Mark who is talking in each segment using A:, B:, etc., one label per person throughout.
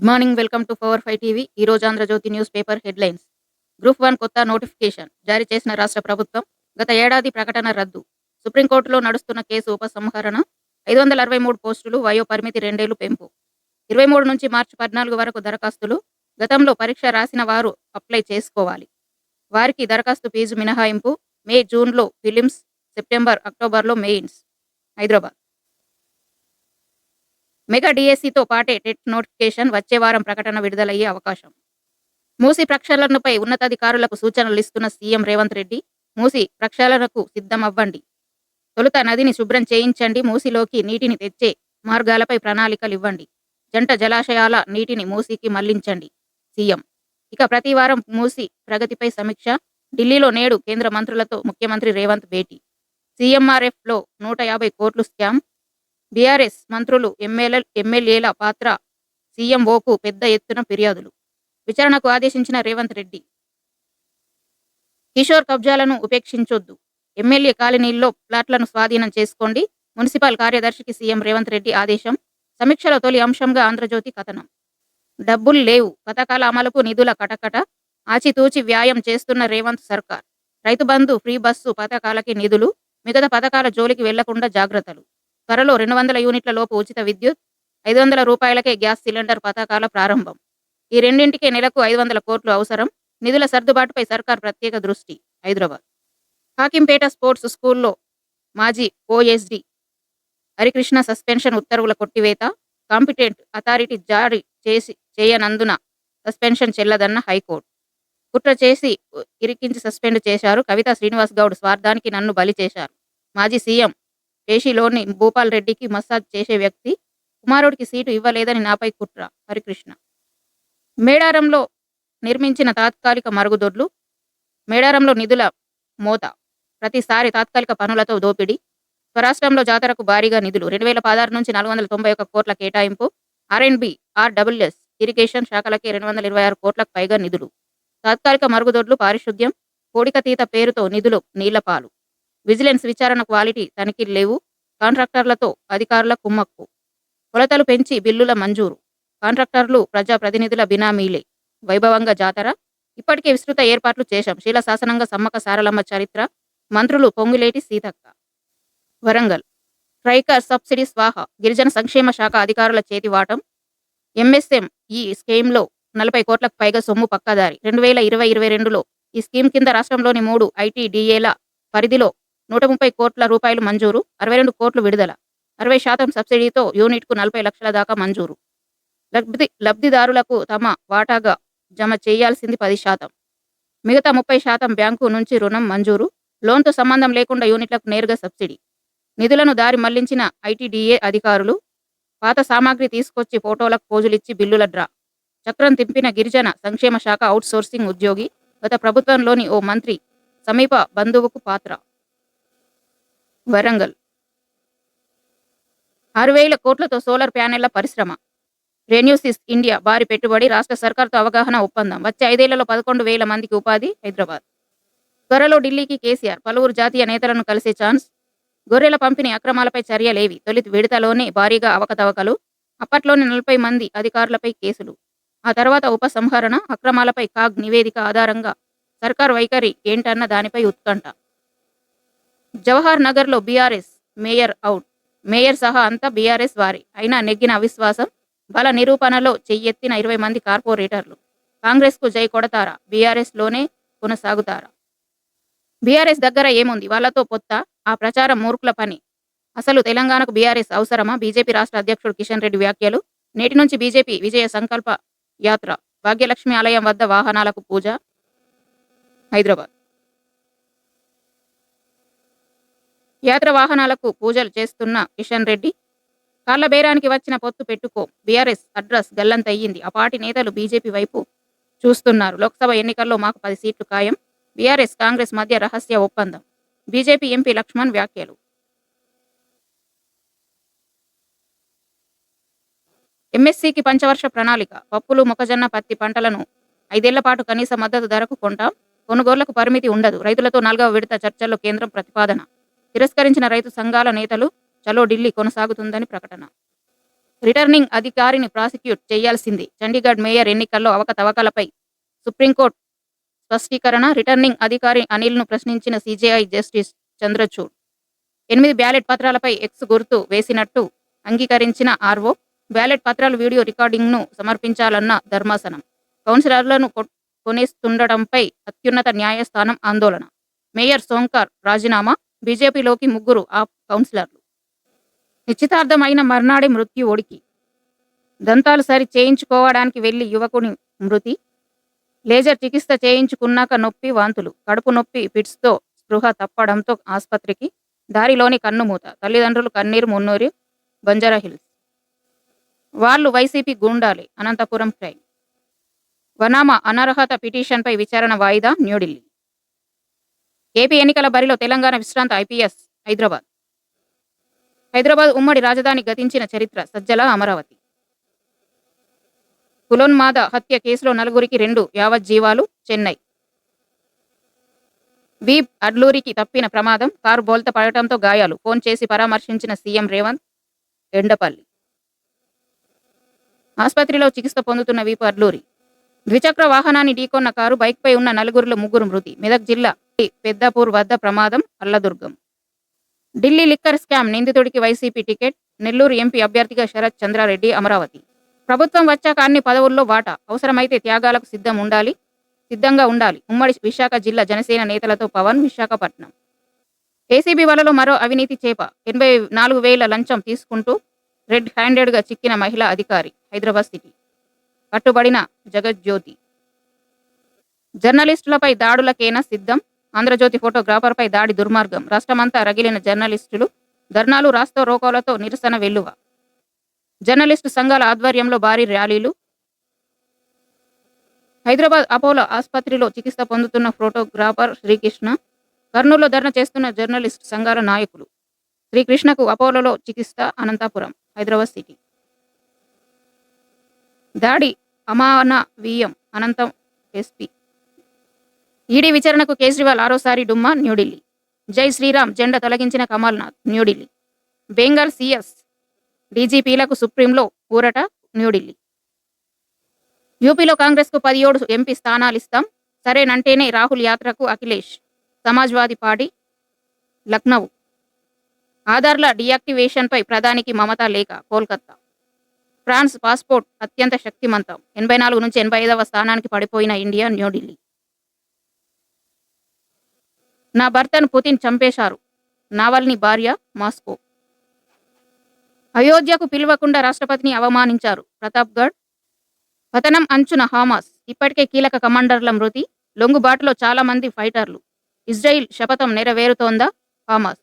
A: Good morning welcome to power five TV. ఈ రోజు Andhrajyothi news paper headlines. Group one కొత్త notification జారీ చేసిన రాష్ట్ర ప్రభుత్వం గత ఏడాది ప్రకటన రద్దు. సుప్రీంకోర్టులో నడుస్తున్న కేసు ఉపసంహరణ ఐదు వందల అరవై మూడు పోస్టులు వయో పరిమితి రెండేళ్ళు పెంపు. ఇరవై మూడు నుంచి మార్చి పద్నాలుగు వరకు దరఖాస్తులు గతంలో పరీక్ష రాసిన వారు అప్లై చేసుకోవాలి. వారికి దరఖాస్తు ఫీజు మినహాయింపు మే జూన్లో ఫిలిమ్స్ సెప్టెంబర్ అక్టోబర్లో మెయిన్స్. హైదరాబాద్. మెగా డిఎస్సితో పాటే టెట్ నోటిఫికేషన్ వచ్చే వారం ప్రకటన విడుదలయ్యే అవకాశం. మూసి ప్రక్షాళనపై ఉన్నతాధికారులకు సూచనలు ఇస్తున్న సీఎం రేవంత్ రెడ్డి మూసి ప్రక్షాళనకు సిద్ధమవ్వండి. తొలుత నదిని శుభ్రం చేయించండి మూసిలోకి నీటిని తెచ్చే మార్గాలపై ప్రణాళికలు ఇవ్వండి జంట జలాశయాల నీటిని మూసికి మళ్ళించండి సీఎం. ఇక ప్రతి వారం మూసి ప్రగతిపై సమీక్ష ఢిల్లీలో నేడు కేంద్ర మంత్రులతో ముఖ్యమంత్రి రేవంత్ భేటీ. సీఎంఆర్ఎఫ్లో నూట యాభై కోట్లు స్కామ్ బీఆర్ఎస్ మంత్రులు ఎమ్మెల్యే ఎమ్మెల్యేల పాత్ర సీఎంఓకు పెద్ద ఎత్తున ఫిర్యాదులు. విచారణకు ఆదేశించిన రేవంత్ రెడ్డి కిషోర్ కబ్జాలను ఉపేక్షించొద్దు. ఎమ్మెల్యే కాలనీల్లో ప్లాట్లను స్వాధీనం చేసుకోండి. మున్సిపల్ కార్యదర్శికి సీఎం రేవంత్ రెడ్డి ఆదేశం. సమీక్షలో తొలి అంశంగా ఆంధ్రజ్యోతి కథనం. డబ్బులు లేవు. పథకాల అమలుకు నిధుల కటకట. ఆచితూచి వ్యాయం చేస్తున్న రేవంత్ సర్కార్. రైతు బంధు ఫ్రీ బస్సు పథకాలకి నిధులు. మిగతా పథకాల జోలికి వెళ్ళకుండా జాగ్రత్తలు. త్వరలో రెండు వందల యూనిట్ల లోపు ఉచిత విద్యుత్ ఐదు వందల రూపాయలకే గ్యాస్ సిలిండర్ పథకాల ప్రారంభం. ఈ రెండింటికే నెలకు ఐదు వందల కోట్లు అవసరం. నిధుల సర్దుబాటుపై సర్కార్ ప్రత్యేక దృష్టి. హైదరాబాద్. హాకింపేట స్పోర్ట్స్ స్కూల్లో మాజీ ఓఎస్డి హరికృష్ణ సస్పెన్షన్ ఉత్తర్వుల కొట్టివేత. కాంపిటెంట్ అథారిటీ జారీ చేసి చేయనందున సస్పెన్షన్ చెల్లదన్న హైకోర్టు. కుట్ర చేసి ఇరికించి సస్పెండ్ చేశారు. కవిత శ్రీనివాస్ గౌడ్ స్వార్థానికి నన్ను బలి చేశారు. మాజీ సీఎం పేషిలోని భూపాల్ రెడ్డికి మసాజ్ చేసే వ్యక్తి కుమారుడికి సీటు ఇవ్వలేదని నాపై కుట్ర. హరికృష్ణ. మేడారంలో నిర్మించిన తాత్కాలిక మరుగుదొడ్లు మేడారంలో నిధుల మోత ప్రతిసారి తాత్కాలిక పనులతో దోపిడీ స్వరాష్ట్రంలో జాతరకు భారీగా నిధులు రెండు వేల పదహారు నుంచి నాలుగు వందల తొంభై ఒక్క కోట్ల కేటాయింపు ఆర్ బి ఆర్డబ్ల్యూఎస్ ఇరిగేషన్ శాఖలకి రెండు వందల ఇరవై ఆరు కోట్లకు పైగా నిధులు. తాత్కాలిక మరుగుదొడ్లు పారిశుద్ధ్యం కోడికతీత పేరుతో నిధులు నీళ్ళపాలు విజిలెన్స్ విచారణ క్వాలిటీ తనిఖీ లేవు. కాంట్రాక్టర్లతో అధికారుల కుమ్మక్కు. కొలతలు పెంచి బిల్లుల మంజూరు. కాంట్రాక్టర్లు ప్రజాప్రతినిధుల బినామీలే. వైభవంగా జాతర. ఇప్పటికే విస్తృత ఏర్పాట్లు చేశాం. శీల శాసనంగా సమ్మక సారలమ్మ చరిత్ర. మంత్రులు పొంగులేటి సీతక్క. వరంగల్. ట్రైకర్ సబ్సిడీ స్వాహ. గిరిజన సంక్షేమ శాఖ అధికారుల చేతివాటం ఎంఎస్ఎం ఈ స్కీమ్లో నలభై కోట్లకు పైగా సొమ్ము పక్కదారి. రెండు వేల ఇరవై ఇరవై రెండులో ఈ స్కీమ్ కింద రాష్ట్రంలోని మూడు ఐటీడీఏల పరిధిలో నూట ముప్పై కోట్ల రూపాయలు మంజూరు అరవై రెండు కోట్లు విడుదల అరవై శాతం సబ్సిడీతో యూనిట్కు నలభై లక్షల దాకా మంజూరు. లబ్ధి లబ్ధిదారులకు తమ వాటాగా జమ చేయాల్సింది పది శాతం. మిగతా ముప్పై శాతం బ్యాంకు నుంచి రుణం మంజూరు లోన్తో సంబంధం లేకుండా యూనిట్లకు నేరుగా సబ్సిడీ. నిధులను దారి మళ్ళించిన ఐటీడీఏ అధికారులు పాత సామాగ్రి తీసుకొచ్చి ఫోటోలకు పోజులిచ్చి బిల్లుల డ్రా. చక్రం తింపిన గిరిజన సంక్షేమ శాఖ అవుట్సోర్సింగ్ ఉద్యోగి గత ప్రభుత్వంలోని ఓ మంత్రి సమీప బంధువుకు పాత్ర. వరంగల్. ఆరు వేల కోట్లతో సోలార్ ప్యానెళ్ళ పరిశ్రమ. రెన్యూసిస్ ఇండియా భారీ పెట్టుబడి రాష్ట్ర సర్కార్తో అవగాహన ఒప్పందం. వచ్చే ఐదేళ్ళలో పదకొండు వేల మందికి ఉపాధి హైదరాబాద్. త్వరలో ఢిల్లీకి కేసీఆర్ పలువురు జాతీయ నేతలను కలిసే ఛాన్స్. గొర్రెల పంపిణీ అక్రమాలపై చర్యలేవి తొలి విడతలోనే భారీగా అవకతవకలు. అప్పట్లోనే నలభై మంది అధికారులపై కేసులు. ఆ తర్వాత ఉపసంహరణ అక్రమాలపై కాగ్ నివేదిక ఆధారంగా సర్కార్ వైఖరి ఏంటన్న దానిపై ఉత్కంఠ. జవహర్ నగర్లో బీఆర్ఎస్ మేయర్ అవుట్. మేయర్ సహా అంతా బీఆర్ఎస్ వారి. అయినా నెగ్గిన అవిశ్వాసం బల నిరూపణలో చెయ్యెత్తిన ఇరవై మంది కార్పొరేటర్లు. కాంగ్రెస్కు జై కొడతారా? బీఆర్ఎస్లోనే కొనసాగుతారా? బీఆర్ఎస్ దగ్గర ఏముంది? వాళ్ళతో పొత్త? ఆ ప్రచారం మూర్ఖుల పని. అసలు తెలంగాణకు బీఆర్ఎస్ అవసరమా? బీజేపీ రాష్ట్ర అధ్యక్షుడు కిషన్ రెడ్డి వ్యాఖ్యలు. నేటి నుంచి బీజేపీ విజయ సంకల్ప యాత్ర. భాగ్యలక్ష్మి ఆలయం వద్ద వాహనాలకు పూజ. హైదరాబాద్. యాత్ర వాహనాలకు పూజలు చేస్తున్న కిషన్ రెడ్డి కాళ్ళ బేరానికి వచ్చిన పొత్తు పెట్టుకో బీఆర్ఎస్ అడ్రస్ గల్లంతయ్యింది ఆ పార్టీ నేతలు బీజేపీ వైపు చూస్తున్నారు. లోక్సభ ఎన్నికల్లో మాకు పది సీట్లు ఖాయం. బీఆర్ఎస్ కాంగ్రెస్ మధ్య రహస్య ఒప్పందం. బీజేపీ ఎంపీ లక్ష్మణ్ వ్యాఖ్యలు. ఎంఎస్సికి పంచవర్ష ప్రణాళిక. పప్పులు మొక్కజొన్న పత్తి పంటలను ఐదేళ్ళ పాటు కనీస మద్దతు ధరకు కొంటాం. కొనుగోళ్ళకు పరిమితి ఉండదు. రైతులతో నాలుగవ విడత చర్చల్లో కేంద్రం ప్రతిపాదన. తిరస్కరించిన రైతు సంఘాల నేతలు చలో ఢిల్లీ కొనసాగుతుందని ప్రకటన. రిటర్నింగ్ అధికారిని ప్రాసిక్యూట్ చేయాల్సింది. చండీగఢ్ మేయర్ ఎన్నికల్లో అవకతవకలపై సుప్రీంకోర్టు స్పష్టీకరణ రిటర్నింగ్ అధికారి అనిల్ను ప్రశ్నించిన సీజేఐ జస్టిస్ చంద్రచూడ్. ఎనిమిది బ్యాలెట్ పత్రాలపై ఎక్స్ గుర్తు వేసినట్టు అంగీకరించిన ఆర్వో బ్యాలెట్ పత్రాలు వీడియో రికార్డింగ్ను సమర్పించాలన్న ధర్మాసనం. కౌన్సిలర్లను కొ- కొనేస్తుండటంపై అత్యున్నత న్యాయస్థానం ఆందోళన. మేయర్ సోంకర్ రాజీనామా బీజేపీలోకి ముగ్గురు ఆ కౌన్సిలర్లు. నిశ్చితార్థమైన మర్నాడే మృత్యు ఒడికి. దంతాలు సరి చేయించుకోవడానికి వెళ్ళి యువకుని మృతి. లేజర్ చికిత్స చేయించుకున్నాక నొప్పి వాంతులు. కడుపు నొప్పి పిట్స్తో స్పృహ తప్పడంతో ఆసుపత్రికి దారిలోని కన్నుమూత. తల్లిదండ్రులు కన్నీరు మున్నూరు బంజారాహిల్స్ వాళ్ళు వైసీపీ గూండాలి అనంతపురం క్రైమ్. వనామా అనర్హత పిటిషన్పై విచారణ వాయిదా న్యూఢిల్లీ. ఏపీ ఎన్నికల బరిలో తెలంగాణ విశ్రాంత ఐపీఎస్ హైదరాబాద్. హైదరాబాద్ ఉమ్మడి రాజధాని గతించిన చరిత్ర సజ్జల అమరావతి. కులోన్మాద హత్య కేసులో నలుగురికి రెండు యావజ్జీవాలు చెన్నై. వీప్ అడ్లూరికి తప్పిన ప్రమాదం కారు బోల్త పడటంతో గాయాలు ఫోన్ చేసి పరామర్శించిన సీఎం రేవంత్ ఎండపల్లి. ఆసుపత్రిలో చికిత్స పొందుతున్న వీపు అడ్లూరి. ద్విచక్ర వాహనాన్ని ఢీకొన్న కారు బైక్పై ఉన్న నలుగురిలో ముగ్గురు మృతి. మెదక్ జిల్లా పెద్దపూర్ వద్ద ప్రమాదం అల్లదుర్గం. ఢిల్లీ లిక్కర్ స్కామ్ నిందితుడికి వైసీపీ టికెట్ నెల్లూరు ఎంపీ అభ్యర్థిగా శరత్ చంద్రారెడ్డి అమరావతి. ప్రభుత్వం వచ్చాక అన్ని పదవుల్లో వాటా అవసరమైతే త్యాగాలకు సిద్ధం ఉండాలి సిద్ధంగా ఉండాలి. ఉమ్మడి విశాఖ జిల్లా జనసేన నేతలతో పవన్ విశాఖపట్నం. ఏసీబీ వలలో మరో అవినీతి చేప ఎనభై నాలుగు వేల లంచం తీసుకుంటూ రెడ్ హ్యాండెడ్గా చిక్కిన మహిళా అధికారి హైదరాబాద్ సిటీ. పట్టుబడిన జగజ్యోతి. జర్నలిస్టులపై దాడులకేనా సిద్ధం? ఆంధ్రజ్యోతి ఫోటోగ్రాఫర్పై దాడి దుర్మార్గం. రాష్ట్రమంతా రగిలిన జర్నలిస్టులు ధర్నాలు రాస్తో రోకోలతో నిరసన వెల్లువ. జర్నలిస్టు సంఘాల ఆధ్వర్యంలో భారీ ర్యాలీలు. హైదరాబాద్ అపోలో ఆసుపత్రిలో చికిత్స పొందుతున్న ఫోటోగ్రాఫర్ శ్రీకృష్ణ కర్నూలులో ధర్నా చేస్తున్న జర్నలిస్ట్ సంఘాల నాయకులు. శ్రీకృష్ణకు అపోలోలో చికిత్స అనంతపురం హైదరాబాద్ సిటీ. దాడి అమానవీయం అనంతం ఎస్పీ ఈడీ విచారణకు కేజ్రీవాల్ ఆరోసారి డుమ్మా న్యూఢిల్లీ. జై శ్రీరామ్ జెండా తొలగించిన కమల్నాథ్ న్యూఢిల్లీ. బెంగాల్ సీఎస్ డీజీపీలకు సుప్రీంలో ఊరట న్యూఢిల్లీ. యూపీలో కాంగ్రెస్కు పదిహేడు ఎంపీ స్థానాలిస్తాం సరేనంటేనే రాహుల్ యాత్రకు అఖిలేష్ సమాజ్వాదీ పార్టీ లక్నౌ. ఆధార్ల డియాక్టివేషన్పై ప్రధానికి మమతా లేఖ కోల్కత్తా. ఫ్రాన్స్ పాస్పోర్ట్ అత్యంత శక్తిమంతం. ఎనభై నాలుగు నుంచి ఎనభై ఐదవ స్థానానికి పడిపోయిన ఇండియా న్యూఢిల్లీ. నా భర్తను పుతిన్ చంపేశారు. నావల్ని భార్య మాస్కో. అయోధ్యకు పిలవకుండా రాష్ట్రపతిని అవమానించారు. ప్రతాప్గఢ్. పతనం అంచున హామాస్. ఇప్పటికే కీలక కమాండర్ల మృతి. లొంగుబాటులో చాలా మంది ఫైటర్లు. ఇజ్రాయిల్ శపథం నెరవేరుతోందా? హామాస్.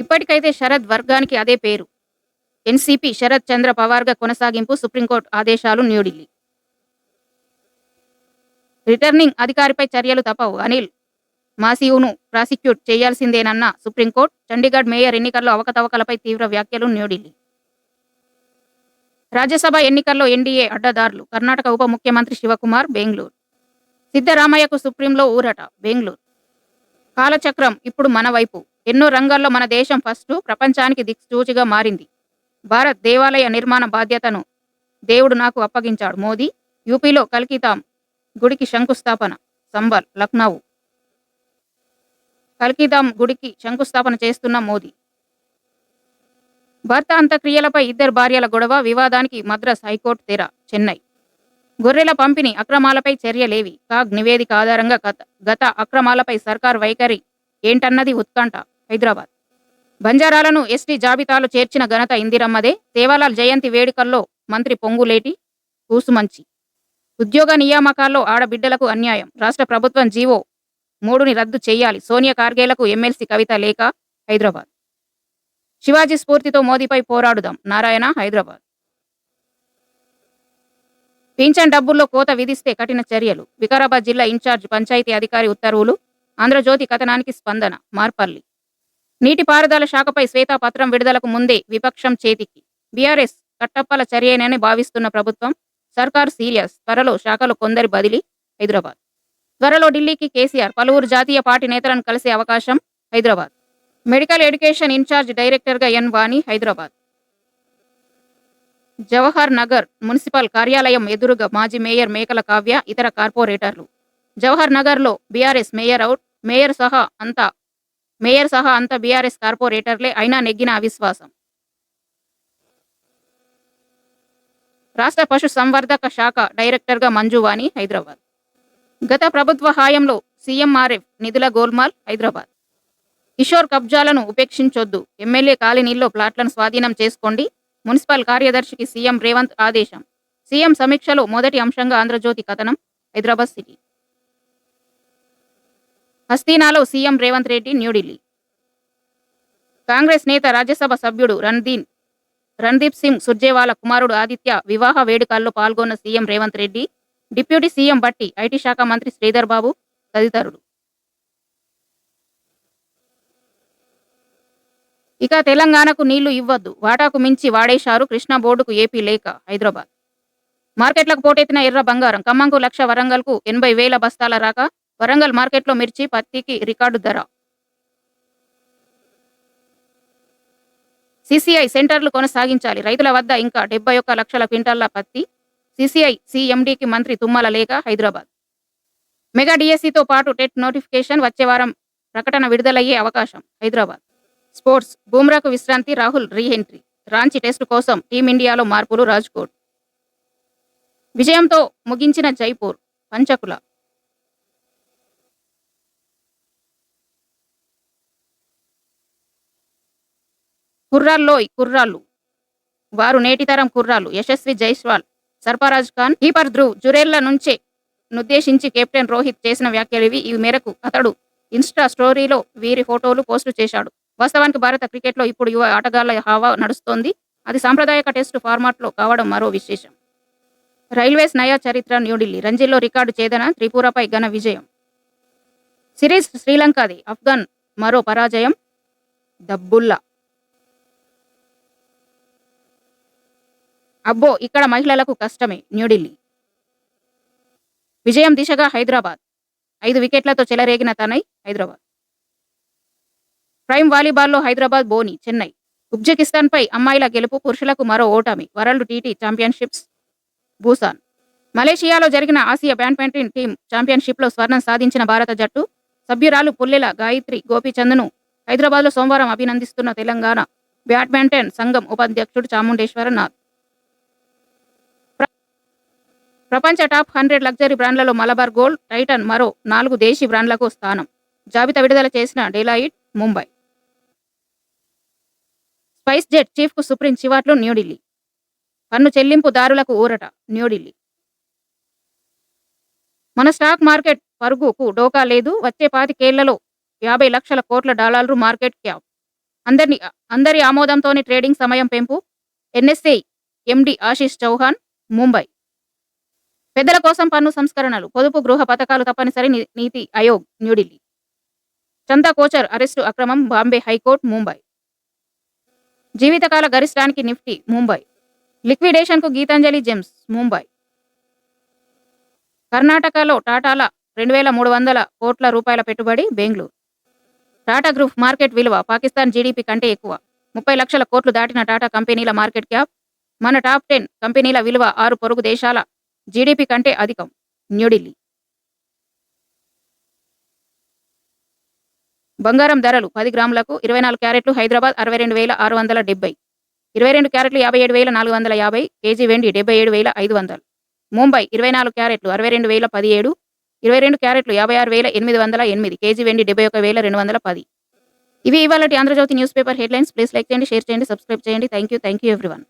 A: ఇప్పటికైతే శరద్ వర్గానికి అదే పేరు. ఎన్సీపీ శరద్ చంద్ర పవార్గా కొనసాగింపు సుప్రీంకోర్టు ఆదేశాలు న్యూఢిల్లీ. రిటర్నింగ్ అధికారిపై చర్యలు తప్పవు. అనిల్ మాసివును ప్రాసిక్యూట్ చేయాల్సిందేనన్న సుప్రీంకోర్టు చండీగఢ్ మేయర్ ఎన్నికల్లో అవకతవకలపై తీవ్ర వ్యాఖ్యలు న్యూఢిల్లీ. రాజ్యసభ ఎన్నికల్లో ఎన్డీఏ అడ్డదారులు కర్ణాటక ఉప ముఖ్యమంత్రి శివకుమార్ బెంగళూరు. సిద్ధరామయ్యకు సుప్రీంలో ఊరట బెంగళూరు. కాలచక్రం ఇప్పుడు మన వైపు. ఎన్నో రంగాల్లో మన దేశం ఫస్ట్ ప్రపంచానికి దిక్సూచిగా మారింది. భారత్ దేవాలయ నిర్మాణ బాధ్యతను దేవుడు నాకు అప్పగించాడు. మోదీ యూపీలో కల్కితాం గుడికి శంకుస్థాపన సంబల్ లక్నౌ. కల్కిదాం గుడికి శంకుస్థాపన చేస్తున్న మోదీ. భర్త అంత్యక్రియలపై ఇద్దరు భార్యల గొడవ వివాదానికి మద్రాస్ హైకోర్టు తెర చెన్నై. గొర్రెల పంపిణీ అక్రమాలపై చర్యలేవి కాగ్ నివేదిక ఆధారంగా గత గత అక్రమాలపై సర్కార్ వైఖరి ఏంటన్నది ఉత్కంఠ హైదరాబాద్. బంజారాలను ఎస్టీ జాబితాలో చేర్చిన ఘనత ఇందిరమ్మదే. సేవాలాల్ జయంతి వేడుకల్లో మంత్రి పొంగులేటి కూసుమంచి. ఉద్యోగ నియామకాల్లో ఆడబిడ్డలకు అన్యాయం. రాష్ట్ర ప్రభుత్వం జీవో మూడుని రద్దు చేయాలి. సోనియా కార్గేలకు ఎమ్మెల్సీ కవిత లేఖ హైదరాబాద్. శివాజీ స్ఫూర్తితో మోదీపై పోరాడుదాం. నారాయణ హైదరాబాద్. పింఛన్ డబ్బుల్లో కోత విధిస్తే కఠిన చర్యలు. వికారాబాద్ జిల్లా ఇన్ఛార్జ్ పంచాయతీ అధికారి ఉత్తర్వులు ఆంధ్రజ్యోతి కథనానికి స్పందన మార్పల్లి. నీటిపారుదల శాఖపై శ్వేతాపత్రం విడుదలకు ముందే విపక్షం చేతికి. బీఆర్ఎస్ కట్టప్పల చర్యనని భావిస్తున్న ప్రభుత్వం సర్కార్ సీరియస్ త్వరలో శాఖలో కొందరి బదిలీ హైదరాబాద్. త్వరలో ఢిల్లీకి కేసీఆర్ పలువురు జాతీయ పార్టీ నేతలను కలిసే అవకాశం హైదరాబాద్. మెడికల్ ఎడ్యుకేషన్ ఇన్ఛార్జ్ డైరెక్టర్గా ఎన్ వాణి హైదరాబాద్. జవహర్ నగర్ మున్సిపల్ కార్యాలయం ఎదురుగా మాజీ మేయర్ మేకల కావ్య ఇతర కార్పొరేటర్లు. జవహర్ నగర్లో బీఆర్ఎస్ మేయర్ అవుట్ మేయర్ సహా అంతా మేయర్ సహా అంతా బీఆర్ఎస్ కార్పొరేటర్లే అయినా నెగ్గిన అవిశ్వాసం. రాష్ట్ర పశు సంవర్ధక శాఖ డైరెక్టర్గా మంజువాణి హైదరాబాద్. గత ప్రభుత్వ హాయంలో సీఎంఆర్ఎఫ్ నిధుల గోల్మాల్ హైదరాబాద్. కిషోర్ కబ్జాలను ఉపేక్షించొద్దు. ఎమ్మెల్యే కాలనీల్లో ప్లాట్లను స్వాధీనం చేసుకోండి. మున్సిపల్ కార్యదర్శికి సీఎం రేవంత్ ఆదేశం. సీఎం సమీక్షలో మొదటి అంశంగా ఆంధ్రజ్యోతి కథనం హైదరాబాద్ సిటీ. హస్తీనాలో సీఎం రేవంత్ రెడ్డి న్యూఢిల్లీ. కాంగ్రెస్ నేత రాజ్యసభ సభ్యుడు రణ్దీన్ రణ్దీప్ సింగ్ సుర్జేవాలా కుమారుడు ఆదిత్య వివాహ వేడుకల్లో పాల్గొన్న CM Revanth Reddy deputy CM Bhatti IT శాఖ మంత్రి శ్రీధర్ బాబు తదితరులు. ఇక తెలంగాణకు నీళ్ళు ఇవ్వద్దు. వాటాకు మించి వాడేశారు కృష్ణా బోర్డుకు ఏపీ లేక హైదరాబాద్. మార్కెట్లకు పోటెత్తిన ఎర్ర బంగారం. ఖమ్మంకు లక్ష వరంగల్కు ఎనభై వేల బస్తాల రాక వరంగల్ మార్కెట్లో మిర్చి పత్తికి రికార్డు ధర. సిసిఐ సెంటర్లు కొనసాగించాలి. రైతుల వద్ద ఇంకా డెబ్బై ఒక్క లక్షల క్వింటాల్ల పత్తి సిసిఐ సిఎండికి మంత్రి తుమ్మల లేఖ హైదరాబాద్. మెగా డిఎస్సితో పాటు టెట్ నోటిఫికేషన్ వచ్చే వారం ప్రకటన విడుదలయ్యే అవకాశం హైదరాబాద్. స్పోర్ట్స్ బూమ్రాకు విశ్రాంతి రాహుల్ రీఎంట్రీ. రాంచి టెస్టు కోసం టీమిండియాలో మార్పులు రాజ్కోట్. విజయంతో ముగించిన జైపూర్ పంచకుల. కుర్రాల్లోయ్ కుర్రాళ్ళు. వారు నేటితరం కుర్రాళ్ళు. యశస్వి జైస్వాల్ సర్ఫరాజ్ ఖాన్ కీపర్ ధ్రువ్ జురేళ్ళ నుంచే నుద్దేశించి కెప్టెన్ రోహిత్ చేసిన వ్యాఖ్యలు ఇవి. ఈ మేరకు అతడు ఇన్స్టా స్టోరీలో వీరి ఫోటోలు పోస్టు చేశాడు. వాస్తవానికి భారత క్రికెట్లో ఇప్పుడు యువ ఆటగాళ్ళ హావా నడుస్తోంది. అది సాంప్రదాయక టెస్టు ఫార్మాట్లో కావడం మరో విశేషం. రైల్వేస్ నయా చరిత్ర న్యూఢిల్లీ. రంజీల్లో రికార్డు చేదన త్రిపురపై ఘన విజయం. సిరీస్ శ్రీలంకది అఫ్ఘాన్ మరో పరాజయం. దబ్బుల్లా. అబ్బో ఇక్కడ మహిళలకు కష్టమే న్యూఢిల్లీ విజయం దిశగా హైదరాబాద్. ఐదు వికెట్లతో చెలరేగిన తనై హైదరాబాద్. ప్రైమ్ వాలీబాల్లో హైదరాబాద్ బోని చెన్నై. ఉజ్బెకిస్తాన్పై అమ్మాయిల గెలుపు పురుషులకు మరో ఓటమి వరల్డ్ టీటీ ఛాంపియన్షిప్స్ భూసాన్. మలేషియాలో జరిగిన ఆసియా బ్యాడ్మింటన్ టీం ఛాంపియన్షిప్లో స్వర్ణం సాధించిన భారత జట్టు సభ్యురాలు పుల్లెల గాయత్రి గోపీచంద్ను హైదరాబాద్లో సోమవారం అభినందిస్తున్న తెలంగాణ బ్యాడ్మింటన్ సంఘం ఉపాధ్యక్షుడు చాముండేశ్వరనాథ్. ప్రపంచ టాప్ హండ్రెడ్ లగ్జరీ బ్రాండ్లలో మలబార్ గోల్డ్ టైటన్ మరో నాలుగు దేశీ బ్రాండ్లకు స్థానం. జాబితా విడుదల చేసిన డెలాయిట్ ముంబై. స్పైస్ జెట్ చీఫ్కు సుప్రీం చివాట్లు న్యూఢిల్లీ. పన్ను చెల్లింపుదారులకు ఊరట న్యూఢిల్లీ. మన స్టాక్ మార్కెట్ పరుగుకు డోకా లేదు. వచ్చే పాతికేళ్ళలో యాభై లక్షల కోట్ల డాలర్లు మార్కెట్ క్యాప్. అందరిని అందరి ఆమోదంతోనే ట్రేడింగ్ సమయం పెంపు. NSE MD Ashish Chauhan Mumbai. పెద్దల కోసం పన్ను సంస్కరణలు పొదుపు గృహ పథకాలు తప్పనిసరి నీతి ఆయోగ్ న్యూఢిల్లీ. చందా కోచర్ అరెస్టు అక్రమం బాంబే హైకోర్టు ముంబై. జీవితకాల గరిష్టానికి నిఫ్టీ ముంబై. లిక్విడేషన్కు గీతాంజలి జెమ్స్ ముంబై. కర్ణాటకలో టాటాల రెండు వేల మూడు వందల కోట్ల రూపాయల పెట్టుబడి బెంగళూరు. టాటా గ్రూప్ మార్కెట్ విలువ పాకిస్తాన్ జీడీపీ కంటే ఎక్కువ. ముప్పై లక్షల కోట్లు దాటిన టాటా కంపెనీల మార్కెట్ క్యాప్ మన టాప్ టెన్ కంపెనీల విలువ ఆరు పొరుగు దేశాల జీడీపీ కంటే అధికం. న్యూఢిల్లీ బంగారం ధరలు పది గ్రాములకు ఇరవై నాలుగు క్యారెట్లు హైదరాబాద్ అరవై రెండు వేల ఆరు వందల డెబ్బై. ఇరవై రెండు క్యారెట్లు యాభై ఏడు వేల నాలుగు వందల యాభై కేజీ వెండి డెబ్బై ఏడు వేల ఐదు వందలు. ముంబై ఇరవై నాలుగు క్యారెట్లు అరవై రెండు వేల పదిహేడు ఇరవై రెండు క్యారెట్లు యాభై ఆరు వేల ఎనిమిది వందల ఎనిమిది కేజీ వెండి డెబ్బై ఒక వేల రెండు వందల పది. ఇవి ఇవాళ Andhrajyothi news paper headlines. Please like చేయండి షేర్ చేయండి సబ్స్క్రైబ్ చేయండి. Thank you thank you everyone.